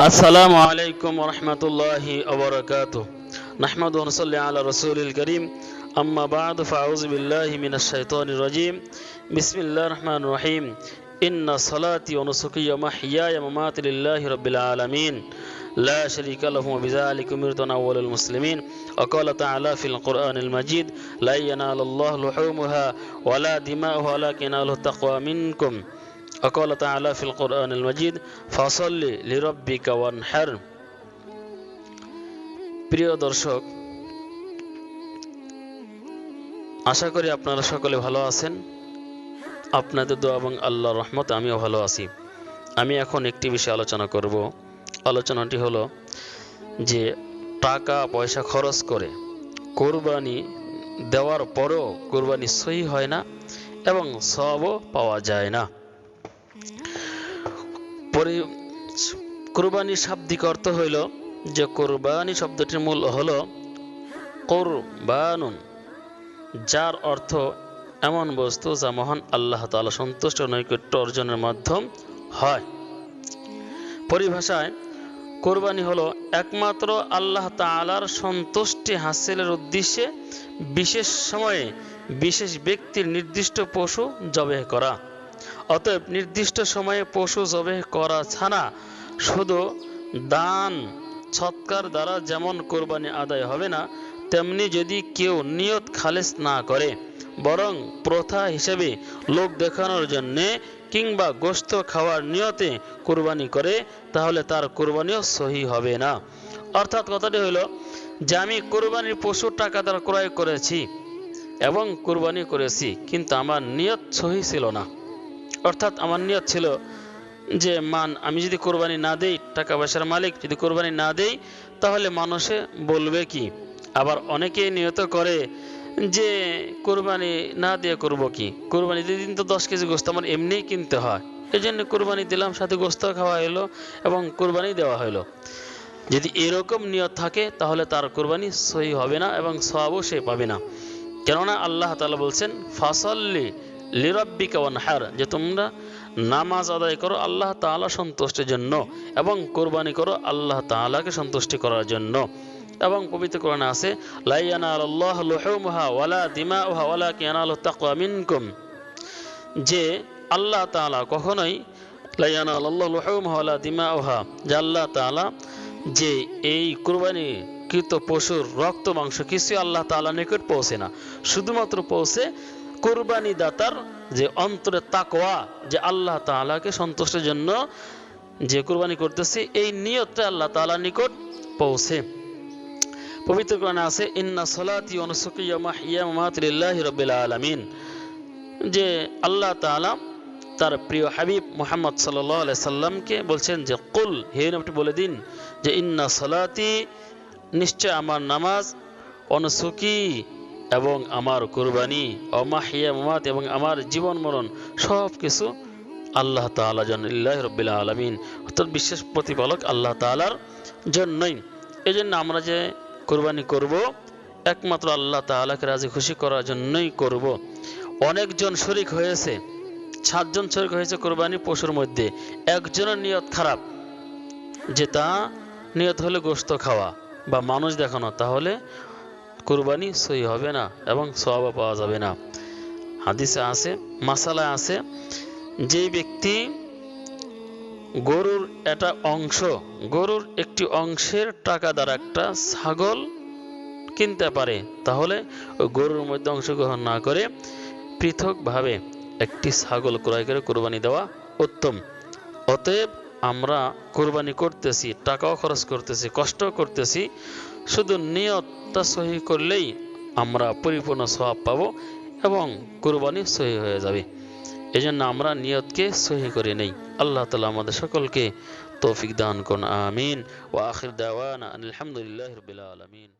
السلام عليكم ورحمة الله وبركاته. نحمد ونصلي على رسول الكريم. أما بعد فأعوذ بالله من الشيطان الرجيم. بسم الله الرحمن الرحيم. إن صلاتي ونسكي ومحياي ومماتي لله رب العالمين. لا شريك له وبذلك أمرت أول المسلمين. وقال تعالى في القرآن المجيد لا ينال الله لحومها ولا دماؤها ولكن يناله التقوى منكم. وقال تعالى في القرآن المجيد فصل لربك وانحر প্রিয় দর্শক আশা করি আপনারা সকলে ভালো আছেন আপনাদের দোয়া এবং আল্লাহর রহমত আমিও ভালো আছি আমি এখন একটি বিষয়ে আলোচনা করব আলোচনাটি হলো যে টাকা পয়সা খরচ করে কোরবানি দেওয়ার পরও কোরবানি সহি হয় না এবং সবও পাওয়া যায় না পরি কোরবানির শাব্দিক অর্থ হইল যে কোরবানি শব্দটির মূল হল কোরবানুন, যার অর্থ এমন বস্তু যা মহান আল্লাহ তালা সন্তুষ্ট নৈকট্য অর্জনের মাধ্যম হয়। পরিভাষায় কোরবানি হলো একমাত্র আল্লাহ তালার সন্তুষ্টি হাসিলের উদ্দেশ্যে বিশেষ সময়ে বিশেষ ব্যক্তির নির্দিষ্ট পশু জবেহ করা। অতএব নির্দিষ্ট সময়ে পশু জবেহ করা ছাড়া শুধু দান, সৎকার দ্বারা যেমন কোরবানি আদায় হবে না, তেমনি যদি কেউ নিয়ত খালেস না করে, বরং প্রথা হিসেবে লোক দেখানোর জন্যে কিংবা গোস্ত খাওয়ার নিয়তে কোরবানি করে, তাহলে তার কোরবানিও সহি হবে না। অর্থাৎ কথাটি হলো যে আমি কোরবানির পশুর টাকা দ্বারা ক্রয় করেছি এবং কোরবানি করেছি, কিন্তু আমার নিয়ত সহি ছিল না। অর্থাৎ আমার নিয়ত ছিল যে, মান, আমি যদি কোরবানি না দেই, টাকা পয়সার মালিক যদি কোরবানি না দেই, তাহলে মানুষে বলবে কি? আবার অনেকে নিয়ত করে যে, কোরবানি না দিয়ে করব কি? কোরবানি দিন তো দশ কেজি গোস্ত আমার এমনিই কিনতে হয়। এই জন্য কোরবানি দিলাম, সাথে গোস্ত খাওয়া হলো এবং কোরবানি দেওয়া হলো যদি এরকম নিয়ত থাকে, তাহলে তার কোরবানি সহি হবে না এবং সবও সে পাবে না। কেননা আল্লাহ তালা বলছেন, ফাসল্লি লিরব্বিকা ওয়ানহার, যে তোমরা নামাজ আদায় করো আল্লাহ তাআলা সন্তুষ্টির জন্য এবং কোরবানি করো আল্লাহ তাআলাকে সন্তুষ্টি করার জন্য। এবং পবিত্র কোরআনে আছে যে আল্লাহ তাআলা কখনোই যে আল্লাহ যে এই কোরবানি কৃত পশুর রক্ত, মাংস কিছু আল্লাহ তাআলা নিকট পৌঁছে না। শুধুমাত্র পৌঁছে কোরবানি দাতার যে অন্তরে তাকোয়া যে আল্লাহ তাআলাকে সন্তুষ্টের জন্য যে কোরবানি করতেছে, এই নিয়তটা আল্লাহ তাআলা নিকট পৌঁছে। পবিত্র কোরআনে আছে, ইন্না সলাতি ওয়া নুসুকি ওয়া মাহইয়া ওয়া মামাতি লিল্লাহি রাব্বিল আলামিন। যে আল্লাহ তাআলা তার প্রিয় হাবিব মুহাম্মদ আলাইহি সাল্লামকে বলছেন যে, কুল, হে বলে দিন যে, ইন্না সলাতি, নিশ্চয় আমার নামাজ অনুসুকি এবং আমার কোরবানি, অমাহিয়া, মামাত এবং আমার জীবন মরণ সব কিছু আল্লাহ তালা জন্য ইল্লাহ রব্বিল্লা আলমিন। অর্থাৎ বিশেষ প্রতিপালক আল্লাহ তালার জন্যই। এই জন্য আমরা যে কোরবানি করব, একমাত্র আল্লাহ তালাকে রাজি খুশি করার জন্যই করব। অনেকজন শরিক হয়েছে, সাতজন শরিক হয়েছে কোরবানি পশুর মধ্যে। একজনের নিয়ত খারাপ, যে তা নিয়ত হলে গোস্ত খাওয়া বা মানুষ দেখানো, তাহলে কোরবানি সই হবে না এবং সওয়াব পাওয়া যাবে না। হাদিসে আছে, মাসালায় আছে যে ব্যক্তি গরুর একটা অংশ, গরুর একটি অংশের টাকা দ্বারা একটা ছাগল কিনতে পারে, তাহলে ওই গরুর মধ্যে অংশগ্রহণ না করে পৃথকভাবে একটি ছাগল ক্রয় করে কোরবানি দেওয়া উত্তম। অতএব আমরা কোরবানি করতেছি, টাকাও খরচ করতেছি কষ্ট করতেছি, শুধু নিয়তটা সহি করলেই আমরা পরিপূর্ণ স্বভাব পাবো এবং কোরবানি সহি হয়ে যাবে। এই জন্য আমরা নিয়তকে সহি করে নেই। আল্লাহ তালা আমাদের সকলকে তৌফিক দান করুন, আমিন। ও আখির দাওয়ানা আলহামদুলিল্লাহ রবিল আলমিন।